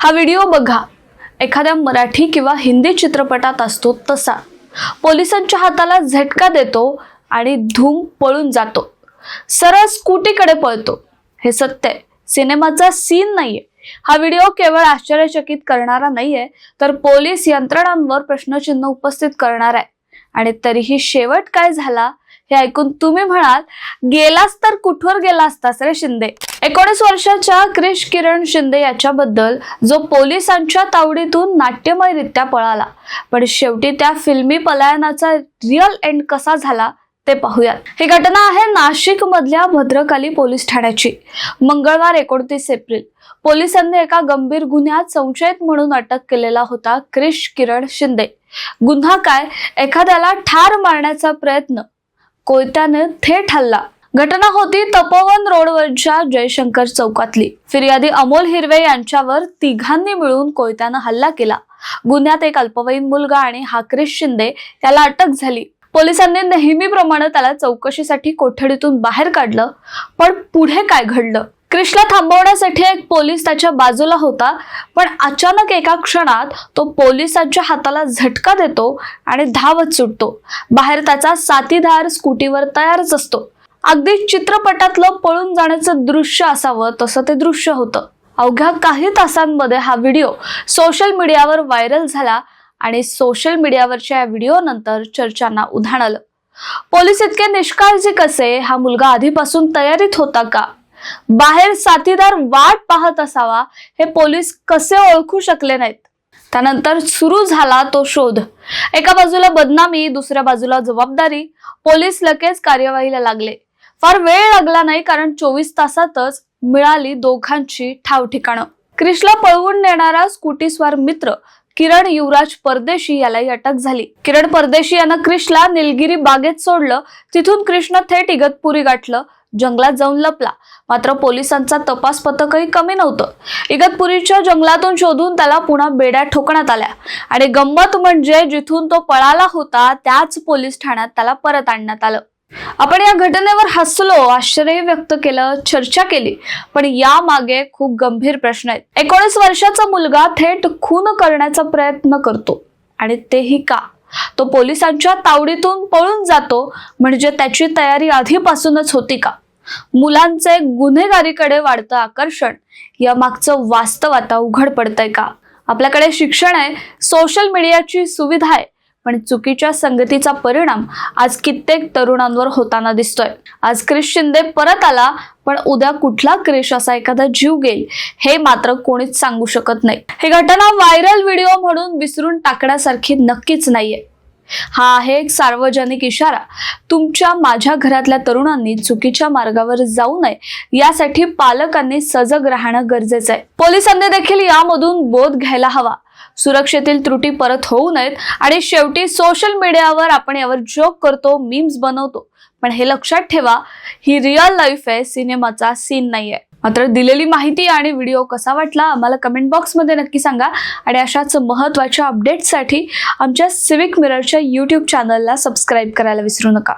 हा व्हिडिओ बघा. एखाद्या मराठी किंवा हिंदी चित्रपटात असतो तसा. पोलिसांच्या हाताला झटका देतो आणि धूम पळून जातो. सरळ स्कूटीकडे पळतो. हे सत्य आहे. सिनेमाचा सीन नाहीये. हा व्हिडिओ केवळ आश्चर्यचकित करणारा नाहीये तर पोलीस यंत्रणांवर प्रश्नचिन्ह उपस्थित करणार आहे. आणि तरीही शेवट काय झाला? हे ऐकून तुम्ही म्हणाल गेलास तर कुठवर गेला असतास रे शिंदे? एकोणीस वर्षाच्या क्रिश किरण शिंदे याच्याबद्दल जो पोलिसांच्या तावडीतून नाट्यमयरित्या पळाला पण शेवटी त्या फिल्मी पलायनाचा रिअल एंड कसा झाला ते पाहूयात. ही घटना आहे नाशिक मधल्या भद्रकाली पोलीस ठाण्याची. मंगळवार एकोणतीस एप्रिल. पोलिसांनी एका गंभीर गुन्ह्यात संशयित म्हणून अटक केलेला होता क्रिश किरण शिंदे. गुन्हा काय? एखाद्याला ठार मारण्याचा प्रयत्न? कोयत्याने थेट हल्ला. घटना होती तपोवन रोडवरच्या जयशंकर चौकातली. फिर्यादी अमोल हिरवे यांच्यावर तिघांनी मिळून कोयत्यानं हल्ला केला. गुन्ह्यात एक अल्पवयीन मुलगा आणि हाक्रिश शिंदे त्याला अटक झाली. पोलिसांनी नेहमीप्रमाणे त्याला चौकशीसाठी कोठडीतून बाहेर काढलं पण पुढे काय घडलं? क्रिशला थांबवण्यासाठी एक पोलीस त्याच्या बाजूला होता पण अचानक एका क्षणात तो पोलिसांच्या हाताला झटका देतो आणि धावत सुटतो. बाहेर त्याचा साथीदार स्कूटीवर तयारच असतो. अगदी चित्रपटातलं पळून जाण्याचं दृश्य असावं तसं ते दृश्य होतं. अवघ्या काही तासांमध्ये हा व्हिडिओ सोशल मीडियावर व्हायरल झाला आणि सोशल मीडियावरच्या या व्हिडिओ नंतर चर्चांना उधाण आलं. पोलीस इतके निष्काळजी कसे हा मुलगा आधीपासून तयारीत होता का? बाहेर साथीदार वाट पाहत असावा हे पोलीस कसे ओळखू शकले नाहीत? त्यानंतर सुरू झाला तो शोध. एका बाजूला बदनामी दुसऱ्या बाजूला जबाबदारी. पोलीस लगेच कार्यवाहीला लागले. फार वेळ लागला नाही कारण चोवीस तासातच मिळाली दोघांची ठाव ठिकाणं. क्रिशला पळवून नेणारा स्कूटीस्वार मित्र किरण युवराज परदेशी यालाही अटक झाली. किरण परदेशी यानं क्रिशला निलगिरी बागेत सोडलं. तिथून कृष्ण थेट इगतपुरी गाठलं. जंगलात जाऊन लपला. मात्र पोलिसांचा तपास पथकही कमी नव्हतं. इगतपुरीच्या जंगलातून शोधून त्याला पुन्हा बेड्या ठोकण्यात आल्या. आणि गंमत म्हणजे जिथून तो पळाला होता त्याच पोलीस ठाण्यात त्याला परत आणण्यात आलं. आपण या घटनेवर हसलो आश्चर्य व्यक्त केलं चर्चा केली. पण या मागे खूप गंभीर प्रश्न आहेत. एकोणीस वर्षाचा मुलगा थेट खून करण्याचा प्रयत्न करतो. आणि तेही का? तो पोलिसांच्या तावडीतून पळून जातो. म्हणजे त्याची तयारी आधीपासूनच होती का? मुलांचे गुन्हेगारीकडे वाढतं आकर्षण. या मागचं वास्तव आता उघड पडतंय का? आपल्याकडे शिक्षण आहे सोशल मीडियाची सुविधा आहे. पण चुकीच्या संगतीचा परिणाम आज कित्येक तरुणांवर होताना दिसतोय. आज क्रिश शिंदे परत आला पण उद्या कुठला क्रिश असा एखादा जीव घेईल हे मात्र कोणीच सांगू शकत नाही. ही घटना व्हायरल व्हिडिओ म्हणून विसरून टाकण्यासारखी नक्कीच नाहीये. हा आहे एक सार्वजनिक इशारा. तुमच्या माझ्या घरातल्या तरुणांनी चुकीच्या मार्गावर जाऊ नये यासाठी पालकांनी सजग राहणं गरजेचं आहे. पोलिसांनी देखील यामधून बोध घ्यायला हवा. सुरक्षेतील त्रुटी परत होऊ नयेत. आणि शेवटी सोशल मीडियावर आपण यावर जोक करतो मीम्स बनवतो. पण हे लक्षात ठेवा ही रिअल लाईफ आहे सिनेमाचा सीन नाहीये. मात्र दिलेली माहिती आणि व्हिडिओ कसा वाटला आम्हाला कमेंट बॉक्समध्ये नक्की सांगा. आणि अशाच महत्त्वाच्या अपडेट्ससाठी आमच्या सिविक मिररच्या यूट्यूब चॅनलला सबस्क्राईब करायला विसरू नका.